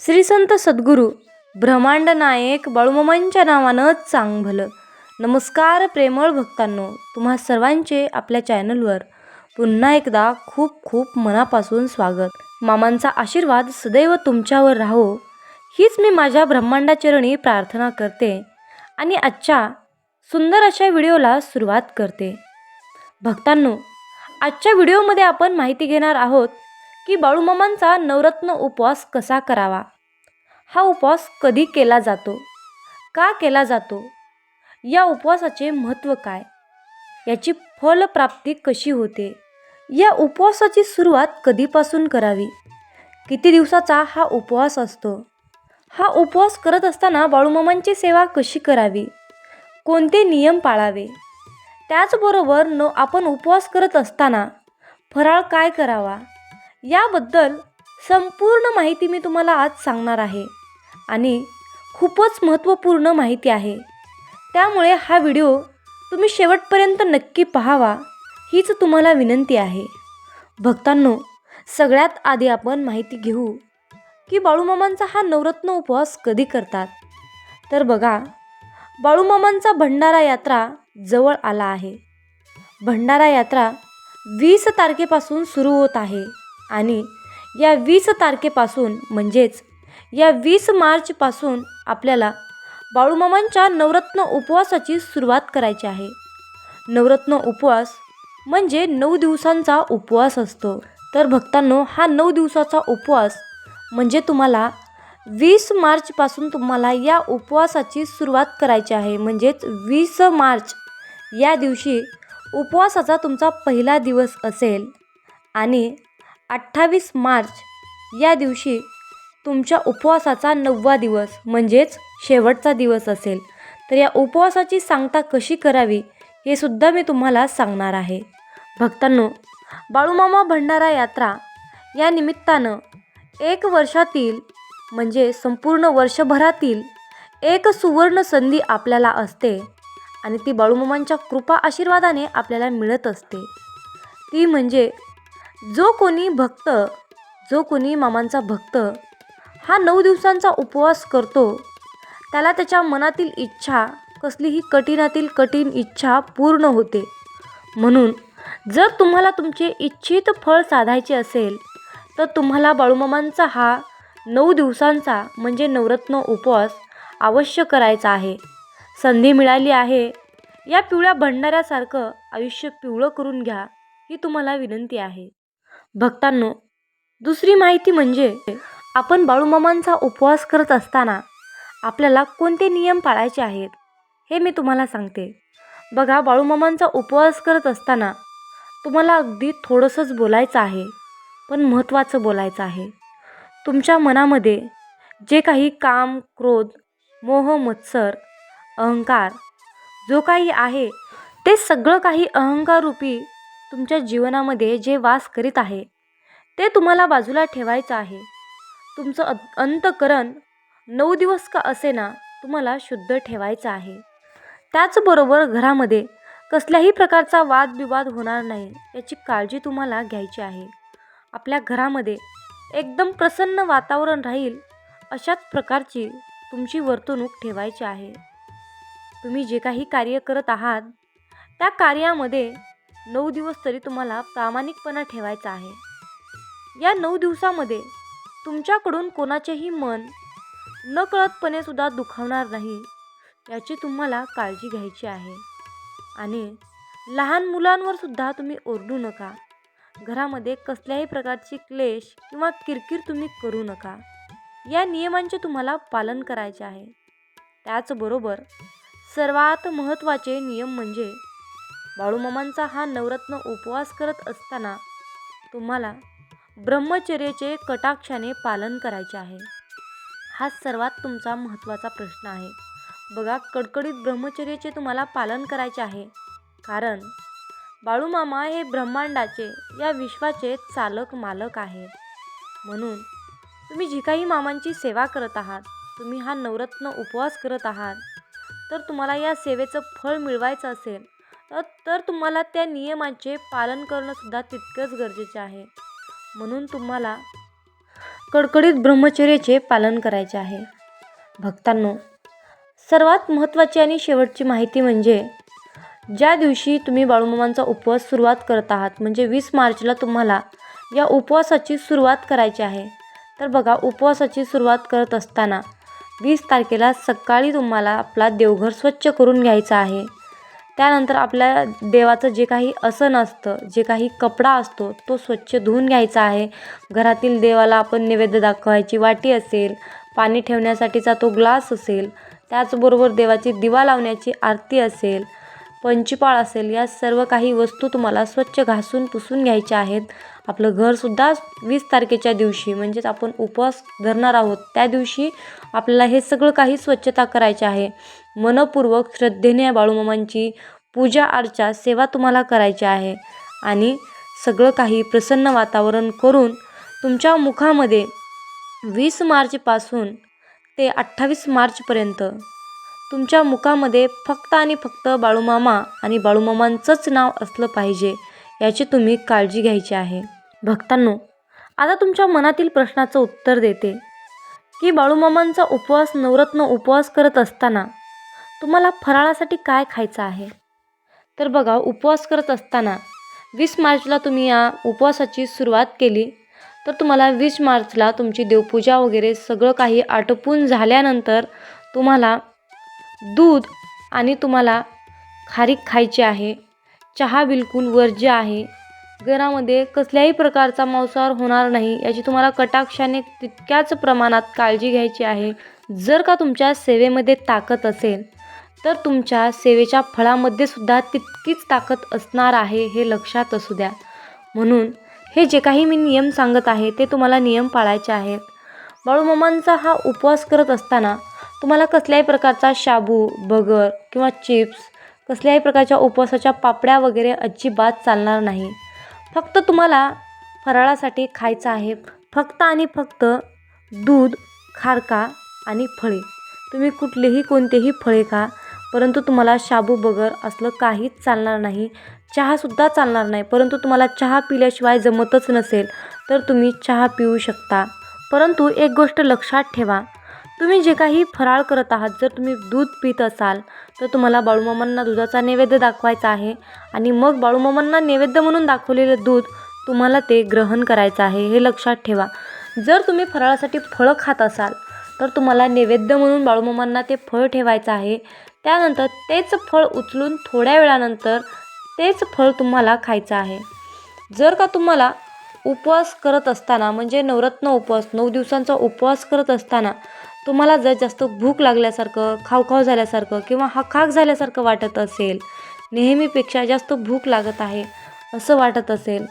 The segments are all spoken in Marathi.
श्री संत सद्गुरू ब्रह्मांड नायक बाळूमामांच्या नावानं चांग भलं नमस्कार प्रेमळ भक्तांनो तुम्हा सर्वांचे आपल्या चॅनलवर पुन्हा एकदा खूप खूप मनापासून स्वागत. मामांचा आशीर्वाद सदैव तुमच्यावर राहो. हीच मी माझ्या ब्रह्मांडाचरणी प्रार्थना करते आणि आजच्या सुंदर अशा व्हिडिओला सुरुवात करते. भक्तांनो आजच्या व्हिडिओमध्ये आपण माहिती घेणार आहोत की बाळूमामांचा नवरत्न उपवास कसा करावा? हा उपवास कधी केला जातो? का केला जातो? या उपवासाचे महत्त्व काय? याची फलप्राप्ती कशी होते? या उपवासाची सुरुवात कधीपासून करावी? किती दिवसाचा हा उपवास असतो? हा उपवास करत असताना बाळूमामांची सेवा कशी करावी? कोणते नियम पाळावे? त्याचबरोबर न आपण उपवास करत असताना फराळ काय करावा? याबद्दल संपूर्ण माहिती मी तुम्हाला आज सांगणार आहे. आणि खूपच महत्त्वपूर्ण माहिती आहे. त्यामुळे हा व्हिडिओ तुम्ही शेवटपर्यंत नक्की पाहावा हीच तुम्हाला विनंती आहे. भक्तांनो सगळ्यात आधी आपण माहिती घेऊ की बाळूमामांचा हा नवरत्न उपवास कधी करतात? तर बघा बाळूमामांचा भंडारा यात्रा जवळ आला आहे. भंडारा यात्रा वीस तारखेपासून सुरू होत आहे. आणि या वीस तारखेपासून म्हणजेच या वीस मार्चपासून आपल्याला बाळूमामांच्या नवरत्न उपवासाची सुरुवात करायची आहे. नवरत्न उपवास म्हणजे नऊ दिवसांचा उपवास असतो. तर भक्तांनो हा नऊ दिवसाचा उपवास म्हणजे तुम्हाला वीस मार्चपासून तुम्हाला या उपवासाची सुरुवात करायची आहे. म्हणजेच वीस मार्च या दिवशी उपवासाचा तुमचा पहिला दिवस असेल आणि अठ्ठावीस मार्च या दिवशी तुमच्या उपवासाचा नववा दिवस म्हणजेच शेवटचा दिवस असेल. तर या उपवासाची सांगता कशी करावी हे सुद्धा मी तुम्हाला सांगणार आहे. भक्तांनो बाळूमामा भंडारा यात्रा या निमित्तानं एक वर्षातील म्हणजे संपूर्ण वर्षभरातील एक सुवर्ण संधी आपल्याला असते आणि ती बाळूमामांच्या कृपा आशीर्वादाने आपल्याला मिळत असते. ती म्हणजे जो कोणी भक्त जो कोणी मामांचा भक्त हा नऊ दिवसांचा उपवास करतो. त्याला त्याच्या मनातील इच्छा कसलीही कठीणातील कठीण इच्छा पूर्ण होते. म्हणून जर तुम्हाला तुमचे इच्छित फळ साधायचे असेल तर तुम्हाला बाळूमामांचा हा नऊ दिवसांचा म्हणजे नवरत्न उपवास अवश्य करायचा आहे. संधी मिळाली आहे. या पिवळ्या भंडाऱ्यासारखं आयुष्य पिवळं करून घ्या ही तुम्हाला विनंती आहे. भक्तांनो दुसरी माहिती म्हणजे आपण बाळूमामांचा उपवास करत असताना आपल्याला कोणते नियम पाळायचे आहेत हे मी तुम्हाला सांगते. बघा बाळूमामांचा उपवास करत असताना तुम्हाला अगदी थोडंसंच बोलायचं आहे पण महत्त्वाचं बोलायचं आहे. तुमच्या मनामध्ये जे काही काम क्रोध मोह मत्सर अहंकार जो काही आहे ते सगळं काही अहंकाररूपी तुमच्या जीवनामध्ये जे वास करीत आहे ते तुम्हाला बाजूला ठेवायचं आहे. तुमचं अ अंतकरण नऊ दिवस का असेना तुम्हाला शुद्ध ठेवायचं आहे. त्याचबरोबर घरामध्ये कसल्याही प्रकारचा वादविवाद होणार नाही याची काळजी तुम्हाला घ्यायची आहे. आपल्या घरामध्ये एकदम प्रसन्न वातावरण राहील अशाच प्रकारची तुमची वर्तणूक ठेवायची आहे. तुम्ही जे काही कार्य करत आहात त्या कार्यामध्ये नऊ दिवस तरी तुम्हाला प्रामाणिकपणा ठेवायचा आहे. या नऊ दिवसामध्ये तुमच्याकडून कोणाचेही मन नकळतपणे सुद्धा दुखावणार नाही याची तुम्हाला काळजी घ्यायची आहे. आणि लहान मुलांवर सुद्धा तुम्ही ओरडू नका. घरामध्ये कसल्याही प्रकारची क्लेश किंवा किरकिर तुम्ही करू नका. या नियमांचे तुम्हाला पालन करायचे आहे. त्याचबरोबर सर्वात महत्त्वाचे नियम म्हणजे बाळूमामांचा हा नवरत्न उपवास करत असताना तुम्हाला ब्रह्मचर्याचे कटाक्षाने पालन करायचे आहे. हा सर्वात तुमचा महत्त्वाचा प्रश्न आहे. बघा कडकडीत ब्रह्मचर्याचे तुम्हाला पालन करायचे आहे. कारण बाळूमामा हे ब्रह्मांडाचे या विश्वाचे चालक मालक आहेत म्हणून तुम्ही जी काही मामांची सेवा करत आहात तुम्ही हा नवरत्न उपवास करत आहात तर तुम्हाला या सेवेचं फळ मिळवायचं असेल. तर तर तुम्हाला त्या नियमाचे पालन करणंसुद्धा तितकंच गरजेचे आहे. म्हणून तुम्हाला कडकडीत ब्रह्मचर्याचे पालन करायचे आहे. भक्तांनो सर्वात महत्त्वाची आणि शेवटची माहिती म्हणजे ज्या दिवशी तुम्ही बाळूमामांचा उपवास सुरुवात करत आहात म्हणजे वीस मार्चला तुम्हाला या उपवासाची सुरुवात करायची आहे. तर बघा उपवासाची सुरुवात करत असताना वीस तारखेला सकाळी तुम्हाला आपला देवघर स्वच्छ करून घ्यायचं आहे. त्यानंतर आपल्या देवाचं जे काही आसन असतं जे काही कपडा असतो तो स्वच्छ धुवून घ्यायचा आहे. घरातील देवाला आपण नैवेद्य दाखवायची वाटी असेल पाणी ठेवण्यासाठीचा तो ग्लास असेल त्याचबरोबर देवाची दिवा लावण्याची आरती असेल पंचपाळ असेल या सर्व काही वस्तू तुम्हाला स्वच्छ घासून पुसून घ्यायच्या आहेत. आपलं घरसुद्धा वीस तारखेच्या दिवशी म्हणजेच आपण उपवास धरणार आहोत त्या दिवशी आपल्याला हे सगळं काही स्वच्छता करायची आहे. मनपूर्वक श्रद्धेने या बाळूमामांची पूजा अर्चा सेवा तुम्हाला करायची आहे. आणि सगळं काही प्रसन्न वातावरण करून तुमच्या मुखामध्ये वीस मार्चपासून ते अठ्ठावीस मार्चपर्यंत तुमच्या मुखामध्ये फक्त आणि फक्त बाळूमामा आणि बाळूमामांचंच नाव असलं पाहिजे याची तुम्ही काळजी घ्यायची आहे. भक्तांनो आता तुमच्या मनातील प्रश्नाचं उत्तर देते. की बाळूमामांचा उपवास नवरत्न उपवास करत असताना तुम्हाला फराळासाठी काय खायचं आहे? तर बघा उपवास करत असताना वीस मार्चला तुम्ही या उपवासाची सुरुवात केली. तर तुम्हाला वीस मार्चला तुमची देवपूजा वगैरे सगळं काही आटोपून झाल्यानंतर तुम्हाला दूध आणि तुम्हाला खारीक खायची आहे. चहा बिलकुल वर्ज्य आहे. घरामध्ये कसल्याही प्रकारचा मांसाहार होणार नाही याची तुम्हाला कटाक्षाने तितक्याच प्रमाणात काळजी घ्यायची आहे. जर का तुमच्या सेवेमध्ये ताकद असेल तर तुमच्या सेवेच्या फळामध्ये सुद्धा तितकीच ताकद असणार आहे हे लक्षात असू द्या. म्हणून हे जे काही मी नियम सांगत आहे ते तुम्हाला नियम पाळायचे आहेत. बाळूमामांचा हा उपवास करत असताना तुम्हाला कसल्याही प्रकारचा शाबू बगर किंवा चिप्स कसल्याही प्रकारच्या उपवासाच्या पापड्या वगैरे अजिबात चालणार नाही. फक्त तुम्हाला फराळासाठी खायचं आहे. फक्त आणि फक्त दूध खारका आणि फळे. तुम्ही कुठलेही कोणतेही फळे खा. परंतु तुम्हाला शाबू बगर असलं काहीच चालणार नाही. चहासुद्धा चालणार नाही. परंतु तुम्हाला चहा पिल्याशिवाय जमतच नसेल तर तुम्ही चहा पिऊ शकता. परंतु एक गोष्ट लक्षात ठेवा. तुम्ही जे काही फराळ करत आहात जर तुम्ही दूध पित असाल तर तुम्हाला बाळूमामांना दुधाचा नैवेद्य दाखवायचा आहे आणि मग बाळूमामांना नैवेद्य म्हणून दाखवलेलं दूध तुम्हाला ते ग्रहण करायचं आहे हे लक्षात ठेवा. जर तुम्ही फराळासाठी फळं खात असाल तर तुम्हाला नैवेद्य म्हणून बाळूमामांना ते फळ ठेवायचं आहे. त्यानंतर तेच फळ उचलून थोड्या वेळानंतर तेच फळ तुम्हाला खायचं आहे. जर का तुम्हाला उपवास करत असताना म्हणजे नवरत्न उपवास नऊ दिवसांचा उपवास करत असताना तुम्हाला जर जास्त भूक लागल्यासारखं खावखाव झाल्यासारखं किंवा हाकाक झाल्यासारखं वाटत असेल नेहमीपेक्षा जास्त भूक लागत आहे असं वाटत असेल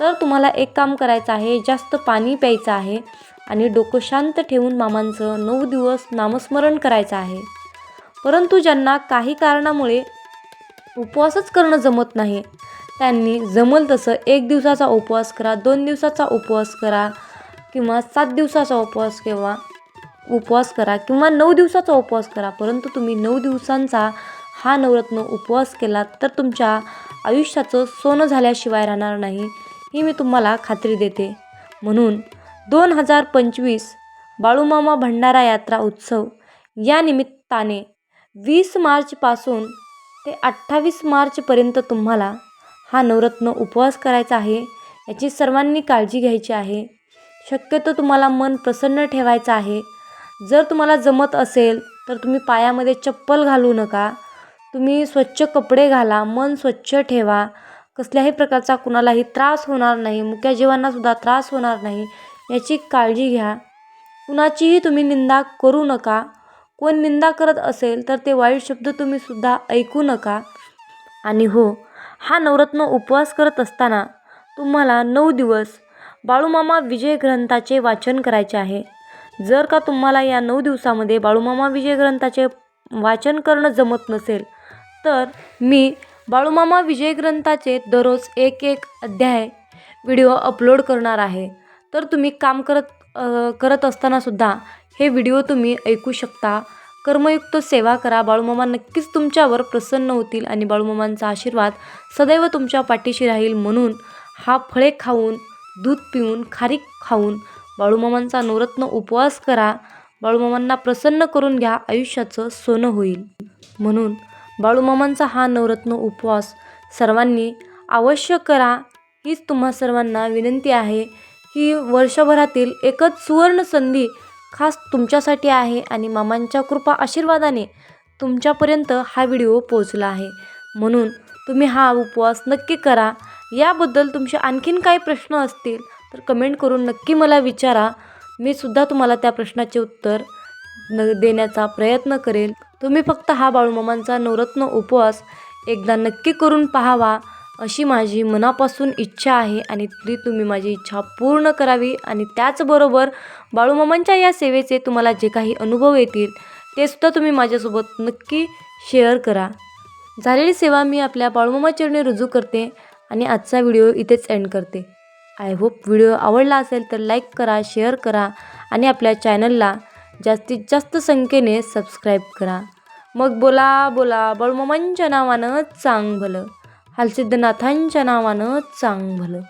तर तुम्हाला एक काम करायचं आहे जास्त पाणी प्यायचं आहे आणि डोकं शांत ठेवून मामांचं नऊ दिवस नामस्मरण करायचं आहे. परंतु ज्यांना काही कारणामुळे उपवासच करणं जमत नाही त्यांनी जमल तसं एक दिवसाचा उपवास करा दोन दिवसाचा उपवास करा किंवा सात दिवसाचा उपवास किंवा उपवास करा किंवा नऊ दिवसाचा उपवास करा. परंतु तुम्ही नऊ दिवसांचा हा नवरत्न उपवास केलात तर तुमच्या आयुष्याचं सोनं झाल्याशिवाय राहणार नाही ही मी तुम्हाला खात्री देते. म्हणून दोन हजार पंचवीस बाळूमामा भंडारा यात्रा उत्सव या निमित्ताने वीस मार्चपासून ते अठ्ठावीस मार्चपर्यंत तुम्हाला हा नवरत्न उपवास करायचा आहे याची सर्वांनी काळजी घ्यायची आहे. शक्यतो तुम्हाला मन प्रसन्न ठेवायचं आहे. जर तुम्हाला जमत असेल तर तुम्ही पायामध्ये चप्पल घालू नका. तुम्ही स्वच्छ कपडे घाला मन स्वच्छ ठेवा. कसल्याही प्रकारचा कुणालाही त्रास होणार नाही मुक्या जीवांनासुद्धा त्रास होणार नाही याची काळजी घ्या. कुणाचीही तुम्ही निंदा करू नका. कोण निंदा करत असेल तर ते वाईट शब्द तुम्ही सुद्धा ऐकू नका. आणि हो हा नवरत्न उपवास करत असताना तुम्हाला नऊ दिवस बाळूमामा विजय ग्रंथाचे वाचन करायचे आहे. जर का तुम्हाला या नऊ दिवसामध्ये बाळूमामा विजय ग्रंथाचे वाचन करणं जमत नसेल तर मी बाळूमामा विजय ग्रंथाचे दररोज एक एक अध्याय व्हिडिओ अपलोड करणार आहे. तर तुम्ही काम करत करत असतानासुद्धा हे व्हिडिओ तुम्ही ऐकू शकता. कर्मयुक्त सेवा करा. बाळूमामा नक्कीच तुमच्यावर प्रसन्न होतील आणि बाळूमामांचा आशीर्वाद सदैव तुमच्या पाठीशी राहील म्हणून हा फळे खाऊन दूध पिऊन खारीक खाऊन बाळूमामांचा नवरत्न उपवास करा. बाळूमामांना प्रसन्न करून घ्या. आयुष्याचं सोनं होईल. म्हणून बाळूमामांचा हा नवरत्न उपवास सर्वांनी अवश्य करा. हीच तुम्हा सर्वांना विनंती आहे की वर्षभरातील एकच सुवर्ण संधी खास तुमच्यासाठी आहे आणि मामांच्या कृपा आशीर्वादाने तुमच्यापर्यंत हा व्हिडिओ पोहोचला आहे. म्हणून तुम्ही हा उपवास नक्की करा. याबद्दल तुमचे आणखीन काही प्रश्न असतील तर कमेंट करून नक्की मला विचारा. मी सुद्धा तुम्हाला त्या प्रश्नाचे उत्तर न देण्याचा प्रयत्न करेल. तुम्ही फक्त हा बाळूमामांचा नवरत्न उपवास एकदा नक्की करून पाहावा. अशी माझी मनापासून इच्छा आहे आणि ती तुम्ही माझी इच्छा पूर्ण करावी. आणि त्याचबरोबर बाळूमामांच्या या सेवेचे तुम्हाला जे काही अनुभव येतील ते सुद्धा तुम्ही माझ्यासोबत नक्की शेअर करा. झालेली सेवा मी आपल्या बाळूमामा चरणी रुजू करते आणि आजचा व्हिडिओ इथेच एंड करते. आय होप व्हिडिओ आवडला असेल तर लाईक करा शेअर करा आणि आपल्या चॅनलला जास्तीत जास्त संख्येने सबस्क्राईब करा. मग बोला बोला बाळूमामांच्या नावानं चांग भलं हालसिद्धनाथांच्या नावानं चांग भलं